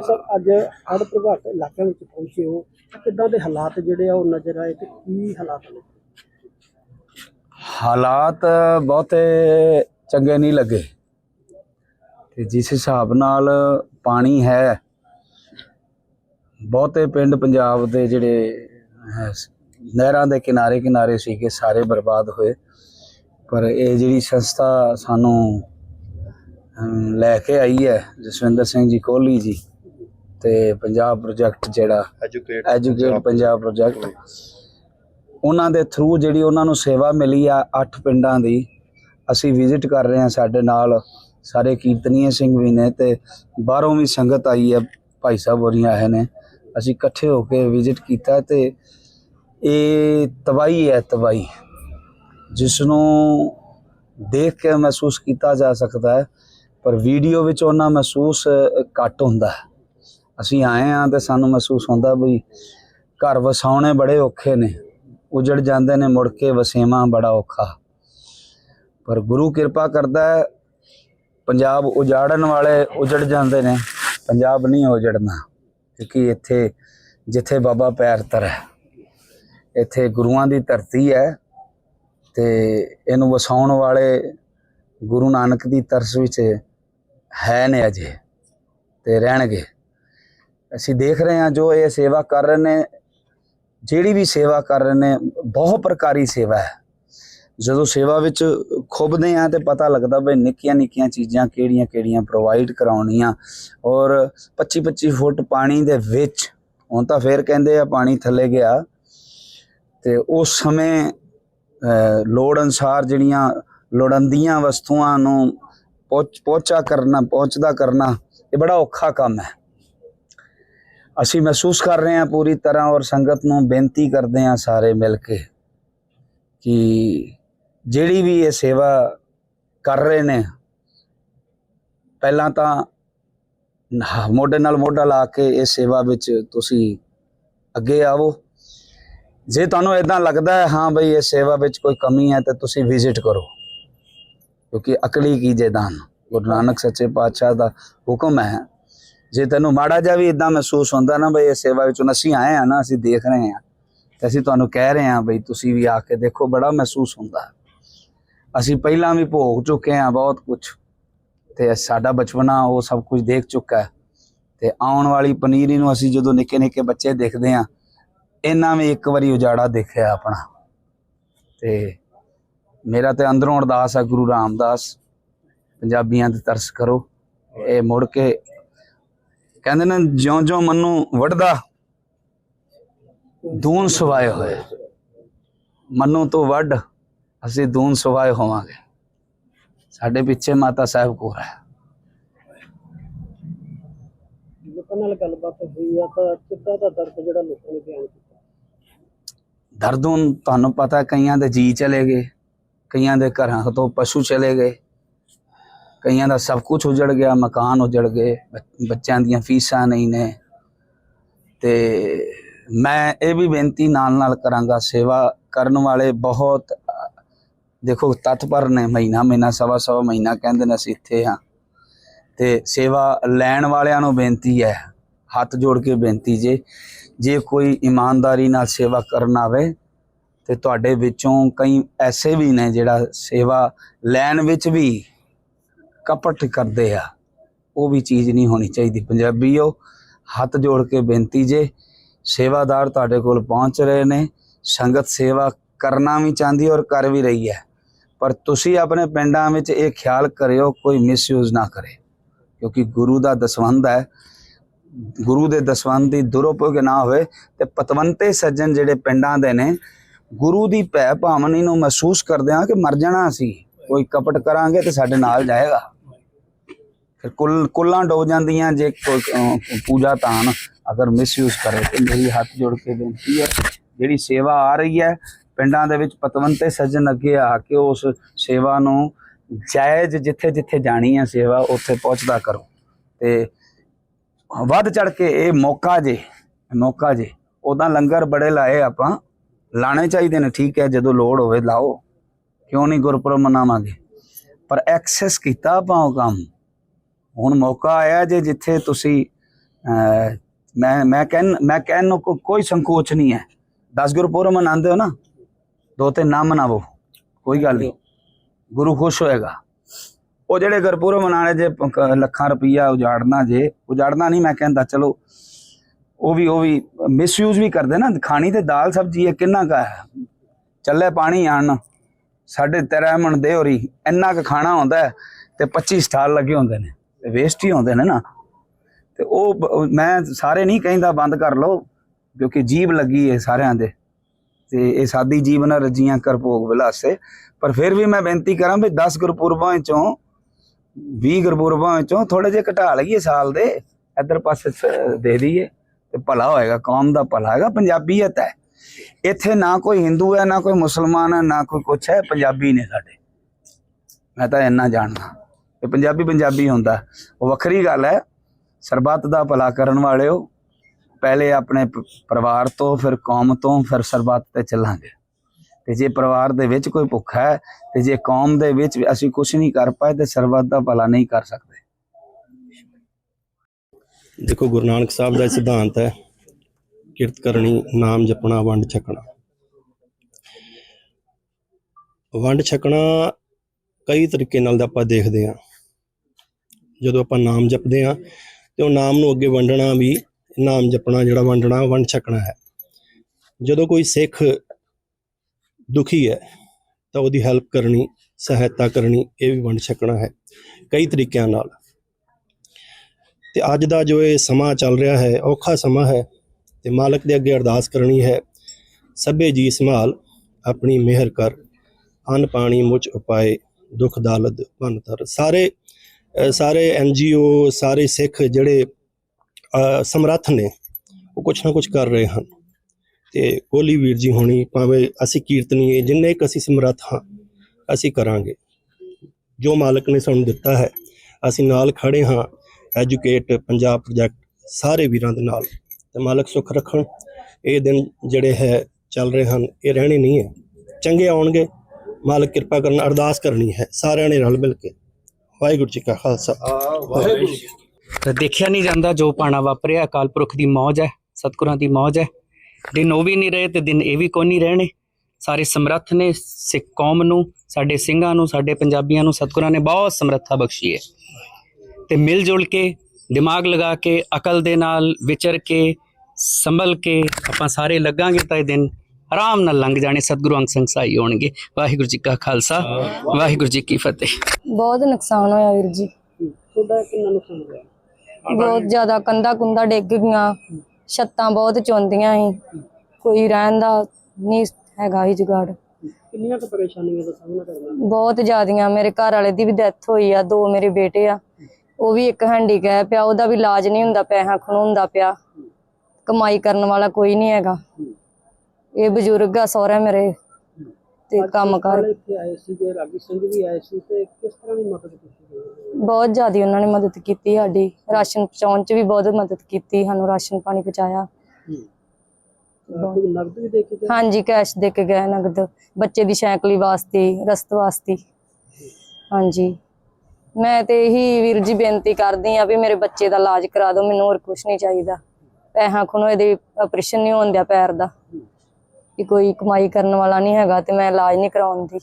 ਸਾਹਿਬ, ਅੱਜ ਹੜ੍ਹ ਪ੍ਰਭਾਵਿਤ ਇਲਾਕਿਆਂ ਵਿੱਚ ਪਹੁੰਚੇ ਹੋ। ਕਿੱਦਾਂ ਦੇ ਹਾਲਾਤ ਜਿਹੜੇ ਆ, ਉਹ ਨਜ਼ਰ ਆਏ ਤੇ ਕੀ ਹਾਲਾਤ ਨੇ? ਹਾਲਾਤ ਬਹੁਤੇ ਚੰਗੇ ਨਹੀਂ ਲੱਗੇ। ਤੇ ਜਿਸ ਹਿਸਾਬ ਨਾਲ ਪਾਣੀ ਹੈ, ਬਹੁਤੇ ਪਿੰਡ ਪੰਜਾਬ ਦੇ ਜਿਹੜੇ ਨਹਿਰਾਂ ਦੇ ਕਿਨਾਰੇ ਕਿਨਾਰੇ ਸੀਗੇ, ਸਾਰੇ ਬਰਬਾਦ ਹੋਏ। ਪਰ ਇਹ ਜਿਹੜੀ ਸੰਸਥਾ ਸਾਨੂੰ ਲੈ ਕੇ ਆਈ ਹੈ, ਜਸਵਿੰਦਰ ਸਿੰਘ ਜੀ ਕੋਹਲੀ ਜੀ ਤੇ ਪੰਜਾਬ ਪ੍ਰੋਜੈਕਟ ਜਿਹੜਾ ਐਜੂਕੇਟ ਐਜੂਕੇਟ ਪੰਜਾਬ ਪ੍ਰੋਜੈਕਟ ਉਹਨਾਂ ਦੇ ਥਰੂ ਜਿਹੜੀ ਉਹਨਾਂ ਨੂੰ ਸੇਵਾ ਮਿਲੀ ਆ ਅੱਠ ਪਿੰਡਾਂ ਦੀ ਅਸੀਂ ਵਿਜ਼ਿਟ ਕਰ ਰਹੇ ਹਾਂ ਸਾਡੇ ਨਾਲ। ਸਾਰੇ ਕੀਰਤਨੀਏ ਸਿੰਘ ਵੀ ਨੇ ਤੇ ਬਾਹਰੋਂ ਵੀ ਸੰਗਤ ਆਈ ਹੈ ਭਾਈ ਸਾਹਿਬ ਹੋਰੀਆਂ ਆਏ ਨੇ। ਅਸੀਂ ਇਕੱਠੇ ਹੋ ਕੇ ਵਿਜ਼ਿਟ ਕੀਤਾ ਤੇ ਇਹ ਤਬਾਹੀ ਹੈ ਤਬਾਹੀ। ਜਿਸ ਨੂੰ ਦੇਖ ਕੇ ਮਹਿਸੂਸ ਕੀਤਾ ਜਾ ਸਕਦਾ ਹੈ ਪਰ ਵੀਡੀਓ ਵਿੱਚ ਉਹਨਾਂ ਮਹਿਸੂਸ ਘੱਟ ਹੁੰਦਾ ਹੈ। ਅਸੀਂ ਆਏ ਆ ਤੇ ਸਾਨੂੰ ਮਹਿਸੂਸ ਹੁੰਦਾ ਵੀ ਘਰ ਵਸਾਉਣੇ ਬੜੇ ਔਖੇ ਨੇ, ਉਜੜ ਜਾਂਦੇ ਨੇ, ਮੁੜ ਕੇ ਵਸੇਵਾ ਬੜਾ ਔਖਾ। ਪਰ ਗੁਰੂ ਕਿਰਪਾ ਕਰਦਾ ਹੈ, ਪੰਜਾਬ ਉਜਾੜਨ ਵਾਲੇ ਉਜੜ ਜਾਂਦੇ ਨੇ, ਪੰਜਾਬ ਨਹੀਂ ਉਜੜਨਾ, ਕਿਉਂਕਿ ਇੱਥੇ, ਜਿੱਥੇ ਬਾਬਾ ਪੈਰ ਧਰ ਹੈ ਇੱਥੇ ਗੁਰੂਆਂ ਦੀ ਧਰਤੀ ਹੈ ਤੇ ਇਹਨੂੰ ਵਸਾਉਣ ਵਾਲੇ ਗੁਰੂ ਨਾਨਕ ਦੀ ਤਰਸ ਵਿੱਚ ਹੈ ਨੇ ਅਜੇ ਤੇ ਰਹਿਣਗੇ। ਅਸੀਂ ਦੇਖ ਰਹੇ ਹਾਂ ਜੋ ਇਹ ਸੇਵਾ ਕਰ ਰਹੇ ਨੇ, ਜਿਹੜੀ ਵੀ ਸੇਵਾ ਕਰ ਰਹੇ ਨੇ, ਬਹੁਤ ਪ੍ਰਕਾਰੀ ਸੇਵਾ ਹੈ। ਜਦੋਂ ਸੇਵਾ ਵਿੱਚ ਖੁੱਬਦੇ ਆ ਤੇ ਪਤਾ ਲੱਗਦਾ ਬਈ ਨਿੱਕੀਆਂ ਨਿੱਕੀਆਂ ਚੀਜ਼ਾਂ ਕਿਹੜੀਆਂ ਕਿਹੜੀਆਂ ਪ੍ਰੋਵਾਈਡ ਕਰਾਉਣੀਆਂ ਔਰ 25 25 ਫੁੱਟ ਪਾਣੀ ਦੇ ਵਿੱਚ, ਹੁਣ ਤਾਂ ਫੇਰ ਕਹਿੰਦੇ ਆ ਪਾਣੀ ਥੱਲੇ ਗਿਆ ਤੇ ਉਸ ਸਮੇਂ ਲੋੜ ਅਨਸਾਰ ਜਿਹੜੀਆਂ ਲੋੜੰਦੀਆਂ ਵਸਤੂਆਂ ਨੂੰ ਪਹੁੰਚ, ਪਹੁੰਚਾ ਕਰਨਾ, ਪਹੁੰਚਦਾ ਕਰਨਾ, ਇਹ ਬੜਾ ਔਖਾ ਕੰਮ ਹੈ। ਅਸੀਂ ਮਹਿਸੂਸ ਕਰ ਰਹੇ ਹਾਂ ਪੂਰੀ ਤਰ੍ਹਾਂ ਔਰ ਸੰਗਤ ਨੂੰ ਬੇਨਤੀ ਕਰਦੇ ਹਾਂ ਸਾਰੇ ਮਿਲ ਕੇ ਕਿ ਜਿਹੜੀ ਵੀ ਇਹ ਸੇਵਾ ਕਰ ਰਹੇ ਨੇ, ਪਹਿਲਾਂ ਤਾਂ ਮੋਢੇ ਨਾਲ ਮੋਢਾ ਲਾ ਕੇ ਇਸ ਸੇਵਾ ਵਿੱਚ ਤੁਸੀਂ ਅੱਗੇ ਆਵੋ। ਜੇ ਤੁਹਾਨੂੰ ਇਦਾਂ ਲੱਗਦਾ ਹੈ, ਹਾਂ ਬਈ ਇਹ ਸੇਵਾ ਵਿੱਚ ਕੋਈ ਕਮੀ ਹੈ ਤਾਂ ਤੁਸੀਂ ਵਿਜ਼ਿਟ ਕਰੋ, ਕਿਉਂਕਿ ਅਕਲੀ ਕੀ ਜੇਦਾਨ ਗੁਰੂ ਨਾਨਕ ਸੱਚੇ ਪਾਤਸ਼ਾਹ ਦਾ ਹੁਕਮ ਹੈ ਜੇ ਤੈਨੂੰ ਮਾੜਾ ਜਿਹਾ ਵੀ ਇਦਾਂ ਮਹਿਸੂਸ ਹੁੰਦਾ ਨਾ ਬਈ ਇਹ ਸੇਵਾ ਵਿੱਚ ਅਸੀਂ ਆਏ ਆ ਨਾ, ਅਸੀਂ ਦੇਖ ਰਹੇ ਹਾਂ ਤੇ ਅਸੀਂ ਤੁਹਾਨੂੰ ਕਹਿ ਰਹੇ ਹਾਂ ਬਈ ਤੁਸੀਂ ਵੀ ਆ ਕੇ ਦੇਖੋ, ਬੜਾ ਮਹਿਸੂਸ ਹੁੰਦਾ। ਅਸੀਂ ਪਹਿਲਾਂ ਵੀ ਭੋਗ ਚੁੱਕੇ ਹਾਂ ਬਹੁਤ ਕੁਝ ਤੇ ਸਾਡਾ ਬਚਪਨਾ ਉਹ ਸਭ ਕੁਝ ਦੇਖ ਚੁੱਕਾ ਤੇ ਆਉਣ ਵਾਲੀ ਪਨੀਰੀ ਨੂੰ ਅਸੀਂ ਜਦੋਂ ਨਿੱਕੇ ਨਿੱਕੇ ਬੱਚੇ ਦੇਖਦੇ ਹਾਂ ਇਹਨਾਂ ਵੀ ਇੱਕ ਵਾਰੀ ਉਜਾੜਾ ਦੇਖਿਆ ਆਪਣਾ। ਤੇ ਮੇਰਾ ਤੇ ਅੰਦਰੋਂ ਅਰਦਾਸ ਆ, ਗੁਰੂ ਰਾਮਦਾਸ, ਪੰਜਾਬੀਆਂ ਤੇ ਤਰਸ ਕਰੋ, ਇਹ ਮੁੜ ਕੇ ਕਹਿੰਦੇ ਨੇ ਜਿਉਂ-ਜਿਉਂ ਮਨੂੰ ਵੜਦਾ ਦੂਨ ਸਵਾਏ ਹੋਏ। ਮਨੂੰ ਤੋਂ ਵੱਡ ਅਸੀਂ ਦੂਨ ਸਵਾਏ ਹੋਵਾਂਗੇ। ਸਾਡੇ ਪਿੱਛੇ ਮਾਤਾ ਸਾਹਿਬ ਕੋਲ ਹੈ ਲੋਕਾਂ ਨਾਲ ਗੱਲਬਾਤ ਹੋਈ ਆ ਤਾਂ ਕਿੱਦਾਂ ਦਾ ਦਰਦ ਜਿਹੜਾ ਲੋਕਾਂ ਨੇ ਬਿਆਨ ਕੀਤਾ? ਦਰਦ ਤੁਹਾਨੂੰ ਪਤਾ ਕਈਆਂ ਦੇ ਜੀ ਚਲੇ ਗਏ ਕਈਆਂ ਦੇ ਘਰਾਂ ਤੋਂ ਪਸ਼ੂ ਚਲੇ ਗਏ। ਕਈਆਂ ਦਾ ਸਭ ਕੁਝ ਉਜੜ ਗਿਆ, ਮਕਾਨ ਉਜੜ ਗਏ ਬੱਚਿਆਂ ਦੀਆਂ ਫੀਸਾਂ ਨਹੀਂ ਨੇ। ਤੇ ਮੈਂ ਇਹ ਵੀ ਬੇਨਤੀ ਨਾਲ ਨਾਲ ਕਰਾਂਗਾ, ਸੇਵਾ ਕਰਨ ਵਾਲੇ ਬਹੁਤ, ਦੇਖੋ ਤਤਪਰ ਨੇ, ਮਹੀਨਾ ਮਹੀਨਾ, ਸਵਾ ਸਵਾ ਮਹੀਨਾ ਕਹਿੰਦੇ ਨੇ ਅਸੀਂ ਇੱਥੇ ਹਾਂ। ਤੇ ਸੇਵਾ ਲੈਣ ਵਾਲਿਆਂ ਨੂੰ ਬੇਨਤੀ ਹੈ, ਹੱਥ ਜੋੜ ਕੇ ਬੇਨਤੀ ਜੇ ਜੇ ਕੋਈ ਇਮਾਨਦਾਰੀ ਨਾਲ ਸੇਵਾ ਕਰਨ ਆਵੇ, ਤੇ ਤੁਹਾਡੇ ਵਿੱਚੋਂ ਕਈ ਐਸੇ ਵੀ ਨੇ ਜਿਹੜਾ ਸੇਵਾ ਲੈਣ ਵਿੱਚ ਵੀ ਕਪਟ ਕਰਦੇ ਆ। ਉਹ ਵੀ ਚੀਜ਼ ਨਹੀਂ ਹੋਣੀ ਚਾਹੀਦੀ। ਪੰਜਾਬੀਓ, ਹੱਥ ਜੋੜ ਕੇ ਬੇਨਤੀ ਜੇ, ਸੇਵਾਦਾਰ ਤੁਹਾਡੇ ਕੋਲ ਪਹੁੰਚ ਰਹੇ ਨੇ, ਸੰਗਤ ਸੇਵਾ ਕਰਨਾ ਵੀ ਚਾਹੁੰਦੀ ਔਰ ਕਰ ਵੀ ਰਹੀ ਹੈ। ਪਰ ਤੁਸੀਂ ਆਪਣੇ ਪਿੰਡਾਂ ਵਿੱਚ ਇਹ ਖਿਆਲ ਕਰਿਓ, ਕੋਈ ਮਿਸਯੂਜ਼ ਨਾ ਕਰੇ। ਕਿਉਂਕਿ ਗੁਰੂ ਦਾ ਦਸਵੰਧ ਹੈ। ਗੁਰੂ ਦੇ ਦਸਵੰਧ ਦੀ ਦੁਰਉਪਯੋਗ ਨਾ ਹੋਵੇ ਤੇ ਪਤਵੰਤੇ ਸੱਜਣ ਜਿਹੜੇ ਪਿੰਡਾਂ ਦੇ ਨੇ, ਗੁਰੂ ਦੀ ਭੈ ਭਾਵਨੀ ਨੂੰ ਮਹਿਸੂਸ ਕਰਦੇ ਆ ਕਿ ਮਰ ਜਾਣਾ ਅਸੀਂ ਕੋਈ ਕਪਟ ਕਰਾਂਗੇ ਤੇ ਸਾਡੇ ਨਾਲ ਜਾਏਗਾ। ਫਿਰ ਕੁੱਲ, ਕੁੱਲਾਂ ਡੋ ਜਾਂਦੀਆਂ ਜੇ ਕੋਈ ਪੂਜਾ ਤਾਨ ਅਗਰ ਮਿਸਯੂਜ਼ ਕਰੇ ਤੇ ਮੇਰੀ ਹੱਥ ਜੋੜ ਕੇ ਬੇਨਤੀ ਹੈ, ਜਿਹੜੀ ਸੇਵਾ ਆ ਰਹੀ ਹੈ, ਪਿੰਡਾਂ ਦੇ ਵਿੱਚ ਪਤਵੰਤੇ ਸੱਜਣ ਅੱਗੇ ਆ ਕੇ ਉਸ ਸੇਵਾ ਨੂੰ ਜਾਇਜ਼ ਜਿੱਥੇ ਜਿੱਥੇ ਜਾਣੀ ਹੈ ਸੇਵਾ, ਉੱਥੇ ਪਹੁੰਚਦਾ ਕਰੋ। ਤੇ ਵੱਧ ਚੜ ਕੇ ਇਹ ਮੌਕਾ ਜੇ ਮੌਕਾ ਜੇ ਉਦਾਂ ਲੰਗਰ ਬੜੇ ਲਾਏ ਆਪਾਂ, ਲਾਣੇ ਚਾਹੀਦੇ ਨੇ, ਠੀਕ ਹੈ, ਜਦੋਂ ਲੋੜ ਹੋਵੇ ਲਾਓ। ਕਿਉਂ ਨਹੀਂ ਗੁਰਪੁਰਬ ਮਨਾਵਾਂਗੇ? ਪਰ ਐਕਸੈਸ ਕੀਤਾ ਆਪਾਂ ਉਹ ਕੰਮ। ਹੁਣ ਮੌਕਾ ਆਇਆ ਜੇ ਜਿੱਥੇ ਤੁਸੀਂ ਮੈਂ ਮੈਂ ਕਹਿਣ ਮੈਂ ਕਹਿਣ ਨੂੰ ਕੋਈ ਸੰਕੋਚ ਨਹੀਂ ਹੈ। 10 ਗੁਰਪੁਰਬ ਮਨਾਉਂਦੇ ਹੋ ਨਾ, ਦੋ ਤੇ ਨਾ ਮਨਾਵੋ, ਕੋਈ ਗੱਲ ਨਹੀਂ। ਗੁਰੂ ਖੁਸ਼ ਹੋਏਗਾ। ਉਹ ਜਿਹੜੇ ਗੁਰਪੁਰਬ ਮਨਾਣੇ ਜੇ ਲੱਖਾਂ ਰੁਪਈਆ ਉਜਾੜਨਾ ਜੇ, ਉਜਾੜਨਾ ਨਹੀਂ ਮੈਂ ਕਹਿੰਦਾ, ਚਲੋ, ਉਹ ਵੀ ਉਹ ਵੀ ਮਿਸਯੂਜ਼ ਵੀ ਕਰਦੇ ਨਾ। ਖਾਣੀ ਤੇ ਦਾਲ ਸਬਜ਼ੀ ਹੈ, ਕਿੰਨਾ ਕਾ ਹੈ? ਚੱਲੇ ਪਾਣੀ ਆਣ। ਸਾਡੇ ਤੇਰਾ ਦੇ ਹੋਰੀ ਇੰਨਾ ਕੁ ਖਾਣਾ ਹੁੰਦਾ ਹੈ ਤੇ 25 ਸਟਾਲ ਲੱਗੇ ਹੁੰਦੇ ਨੇ, ਤੇ ਵੇਸਟ ਹੀ ਹੁੰਦੇ ਨੇ ਨਾ। ਤੇ ਉਹ ਮੈਂ ਸਾਰੇ ਨਹੀਂ ਕਹਿੰਦਾ ਬੰਦ ਕਰ ਲਓ, ਕਿਉਂਕਿ ਜੀਬ ਲੱਗੀ ਹੈ ਸਾਰਿਆਂ ਦੇ। ਤੇ ਇਹ ਸਾਦੀ ਜੀਵ ਨਾਲ ਰਜੀਆਂ ਕਰ ਭੋਗ ਵਿਲਾਸੇ। ਪਰ ਫਿਰ ਵੀ ਮੈਂ ਬੇਨਤੀ ਕਰਾਂ ਵੀ 10 ਗੁਰਪੁਰਬਾਂ ਵਿੱਚੋਂ 20 ਗੁਰਪੁਰਬਾਂ ਵਿੱਚੋਂ ਥੋੜੇ ਜਿਹਾ ਘਟਾ ਲਈਏ ਸਾਲ ਦੇ। ਇੱਧਰ ਪਾਸੇ ਦੇ ਦਈਏ। ਤੇ ਭਲਾ ਹੋਏਗਾ, ਕੌਮ ਦਾ ਭਲਾ ਹੈਗਾ, ਪੰਜਾਬੀਅਤ ਹੈ। ਇੱਥੇ ਨਾ ਕੋਈ ਹਿੰਦੂ ਹੈ, ਨਾ ਕੋਈ ਮੁਸਲਮਾਨ ਹੈ, ਨਾ ਕੋਈ ਕੁਛ ਹੈ, ਪੰਜਾਬੀ ਨੇ ਸਾਡੇ। ਮੈਂ ਤਾਂ ਇੰਨਾ ਜਾਣਦਾ ਇਹ ਪੰਜਾਬੀ ਪੰਜਾਬੀ ਹੁੰਦਾ। ਉਹ ਵੱਖਰੀ ਗੱਲ ਹੈ, ਸਰਬੱਤ ਦਾ ਭਲਾ ਕਰਨ ਵਾਲਿਓ, ਪਹਿਲੇ ਆਪਣੇ ਪਰਿਵਾਰ ਤੋਂ, ਫਿਰ ਕੌਮ ਤੋਂ, ਫਿਰ ਸਰਬੱਤ ਤੇ ਚੱਲਾਂਗੇ। ਤੇ ਜੇ ਪਰਿਵਾਰ ਦੇ ਵਿੱਚ ਕੋਈ ਭੁੱਖ ਹੈ, ਤੇ ਜੇ ਕੌਮ ਦੇ ਵਿੱਚ ਅਸੀਂ ਕੁਝ ਨਹੀਂ ਕਰ ਪਾਏ, ਤੇ ਸਰਬੱਤ ਦਾ ਭਲਾ ਨਹੀਂ ਕਰ ਸਕਦੇ। ਦੇਖੋ, ਗੁਰੂ ਨਾਨਕ ਸਾਹਿਬ ਦਾ ਸਿਧਾਂਤ ਹੈ ਕਿਰਤ ਕਰਨੀ, ਨਾਮ ਜਪਣਾ, ਵੰਡ ਛਕਣਾ। ਵੰਡ ਛਕਣਾ ਕਈ ਤਰੀਕੇ ਨਾਲ ਆਪਾਂ ਦੇਖਦੇ ਹਾਂ। ਜਦੋਂ ਆਪਾਂ ਨਾਮ ਜਪਦੇ ਹਾਂ, ਤੇ ਉਹ ਨਾਮ ਨੂੰ ਅੱਗੇ ਵੰਡਣਾ ਵੀ, ਨਾਮ ਜਪਣਾ ਜਿਹੜਾ ਵੰਡਣਾ, ਵੰਡ ਛਕਣਾ ਹੈ। ਜਦੋਂ ਕੋਈ ਸਿੱਖ ਦੁਖੀ ਹੈ, ਤਾਂ ਉਹਦੀ ਹੈਲਪ ਕਰਨੀ, ਸਹਾਇਤਾ ਕਰਨੀ, ਇਹ ਵੀ ਵੰਡ ਛਕਣਾ ਹੈ, ਕਈ ਤਰੀਕਿਆਂ ਨਾਲ। ਤੇ ਅੱਜ ਦਾ ਜੋ ਇਹ ਸਮਾਂ ਚੱਲ ਰਿਹਾ ਹੈ, ਔਖਾ ਸਮਾਂ ਹੈ ਤੇ ਮਾਲਕ ਦੇ ਅੱਗੇ ਅਰਦਾਸ ਕਰਨੀ ਹੈ। ਸਭੇ ਜੀ ਸੰਭਾਲ ਆਪਣੀ ਮਿਹਰ ਕਰ ਅੰਨ ਪਾਣੀ ਮੁਝ ਉਪਾਏ ਦੁਖ ਦਾਲਦ ਮਨ ਭੰਤਰ ਸਾਰੇ ਅ, ਸਾਰੇ ਐਨਜੀਓ ਸਾਰੇ ਸਿੱਖ ਜਿਹੜੇ ਸਮਰੱਥ ਨੇ ਉਹ ਕੁਛ ਨਾ ਕੁਛ ਕਰ ਰਹੇ ਹਨ। ਤੇ ਕੋਲੀ ਵੀਰ ਜੀ ਹੋਣੀ ਭਾਵੇਂ ਅਸੀਂ ਕੀਰਤਨੀਏ ਜਿੰਨੇ ਕੁ ਅਸੀਂ ਸਮਰੱਥ ਹਾਂ ਅਸੀਂ ਕਰਾਂਗੇ। ਜੋ ਮਾਲਕ ਨੇ ਸਾਨੂੰ ਦਿੱਤਾ ਹੈ ਅਸੀਂ ਨਾਲ ਖੜੇ ਹਾਂ। ਐਜੂਕੇਟ ਪੰਜਾਬ ਪ੍ਰੋਜੈਕਟ ਸਾਰੇ ਵੀਰਾਂ ਦੇ ਨਾਲ। ਤੇ ਮਾਲਕ ਸੁੱਖ ਰੱਖਣ। ਇਹ ਦਿਨ ਜਿਹੜੇ ਹੈ ਚੱਲ ਰਹੇ ਹਨ ਇਹ ਰਹਿਣੇ ਨਹੀਂ ਹੈ। ਚੰਗੇ ਆਉਣਗੇ ਮਾਲਕ ਕਿਰਪਾ ਕਰਨ ਅਰਦਾਸ ਕਰਨੀ ਹੈ ਸਾਰਿਆਂ ਨੇ ਰਲ ਮਿਲ ਕੇ। ਵਾਹਿਗੁਰੂ ਜੀ ਕਾ ਖਾਲਸਾ। ਵਾਹਿਗੁਰੂ। ਤਾਂ ਦੇਖਿਆ ਨਹੀਂ ਜਾਂਦਾ ਜੋ ਪਾਣਾ ਵਾਪਰਿਆ ਅਕਾਲ ਪੁਰਖ ਦੀ ਮੌਜ ਹੈ ਸਤਿਗੁਰਾਂ ਦੀ ਮੌਜ ਹੈ। ਦਿਨ ਉਹ ਵੀ ਨਹੀਂ ਰਹੇ ਤੇ ਦਿਨ ਇਹ ਵੀ ਕੋਈ ਨਹੀਂ ਰਹਿਣੇ। ਸਾਰੇ ਸਮਰੱਥ ਨੇ ਸਿੱਖ ਕੌਮ ਨੂੰ ਸਾਡੇ ਸਿੰਘਾਂ ਨੂੰ ਸਾਡੇ ਪੰਜਾਬੀਆਂ ਨੂੰ ਸਤਿਗੁਰਾਂ ਨੇ ਬਹੁਤ ਸਮਰੱਥਾ ਬਖਸ਼ੀ ਹੈ। ਤੇ ਮਿਲ ਜੁਲ ਕੇ ਦਿਮਾਗ ਲਗਾ ਕੇ ਅਕਲ ਦੇ ਨਾਲ ਵਿਚਰ ਕੇ ਸੰਭਲ ਕੇ ਆਪਾਂ ਸਾਰੇ ਲੱਗਾਂਗੇ ਤਾਂ ਇਹ ਦਿਨ ਆਰਾਮ ਨਾਲ ਲੰਘ ਜਾਣੇ ਸਤਿਗੁਰੂ ਅੰਗ ਸੰਗ ਸਹਾਈ ਹੋਣਗੇ। ਵਾਹਿਗੁਰੂ ਜੀ ਕਾ ਖਾਲਸਾ ਵਾਹਿਗੁਰੂ ਜੀ ਕੀ ਫਤਿਹ। ਬਹੁਤ ਨੁਕਸਾਨ ਹੋਇਆ ਵੀਰ ਜੀ। ਤੁਹਾਡਾ ਕਿੰਨਾ ਨੁਕਸਾਨ ਹੋਇਆ? ਬਹੁਤ ਜ਼ਿਆਦਾ ਕੰਧਾਂ ਕੁੰਧਾਂ ਡਿੱਗ ਗਈਆਂ ਛੱਤਾਂ ਬਹੁਤ ਚੌਂਦੀਆਂ ਸੀ। ਕੋਈ ਰਹਿਣ ਦਾ ਨਹੀਂ ਹੈਗਾ ਹੀ ਜੁਗਾੜ। ਕਿੰਨੀਆਂ ਕੁ ਪਰੇਸ਼ਾਨੀਆਂ ਦਾ ਸਾਹਮਣਾ ਕਰਨਾ? ਬਹੁਤ ਜ਼ਿਆਦੀਆਂ ਮੇਰੇ ਘਰ ਵਾਲੇ ਦੀ ਵੀ ਡੈਥ ਹੋਈ ਆ ਦੋ ਮੇਰੇ ਬੇਟੇ ਆ। ਉਹ ਵੀ ਇੱਕ ਹੈਂਡੀਕੈਪ ਆ ਉਹਦਾ ਵੀ ਇਲਾਜ ਨਹੀਂ ਹੁੰਦਾ ਪੈਸਾ ਖਣਾਉਂਦਾ ਪਿਆ। ਕਮਾਈ ਕਰਨ ਵਾਲਾ ਕੋਈ ਨਹੀਂ ਹੈਗਾ। ਇਹ ਬਜ਼ੁਰਗ ਆ ਸਹੁਰਾ ਮੇਰੇ ਤੇ ਕੰਮ ਕਰ। ਵਾਲੇ ਇੱਥੇ ਆਏ ਸੀਗੇ ਰਾਗੀ ਸਿੰਘ ਵੀ ਆਏ ਸੀ ਤੇ ਕਿਸ ਤਰ੍ਹਾਂ ਦੀ ਮਦਦ ਕੀਤੀ ਗਈ ਬਹੁਤ ਜ਼ਿਆਦਾ ਉਹਨਾਂ ਨੇ ਮਦਦ ਕੀਤੀ ਸਾਡੀ। ਰਾਸ਼ਨ ਪਹੁੰਚਾਉਣ ਚ ਵੀ ਬਹੁਤ ਮਦਦ ਕੀਤੀ ਸਾਨੂੰ ਰਾਸ਼ਨ ਪਾਣੀ ਪਹੁੰਚਾਇਆ। ਕੋਈ ਨਗਦ ਵੀ ਦੇ ਕੇ ਗਏ? ਹਾਂਜੀ ਕੈਸ਼ ਦੇ ਕੇ ਗਏ ਨਗਦ। ਬੱਚੇ ਦੀ ਸਾਈਕਲੀ ਵਾਸਤੇ ਰਸਤ ਵਾਸਤੇ। ਹਾਂਜੀ। ਮੈਂ ਤੇ ਇਹੀ ਵੀਰ ਜੀ ਬੇਨਤੀ ਕਰਦੀ ਆ ਵੀ ਮੇਰੇ ਬੱਚੇ ਦਾ ਇਲਾਜ ਕਰਾ ਦਿਓ, ਮੈਨੂੰ ਹੋਰ ਕੁਝ ਨਹੀਂ ਚਾਹੀਦਾ। ਪੈਸਾ ਖੁਣੋ, ਇਹਦੇ ਆਪਰੇਸ਼ਨ ਨਹੀਂ ਹੋਣ ਦਿਆ ਪੈਰ ਦਾ। ਕਿ ਕੋਈ ਕਮਾਈ ਕਰਨ ਵਾਲਾ ਨਹੀਂ ਹੈਗਾ ਤੇ ਮੈਂ ਇਲਾਜ ਨਹੀਂ ਕਰਾਉਂਦੀ।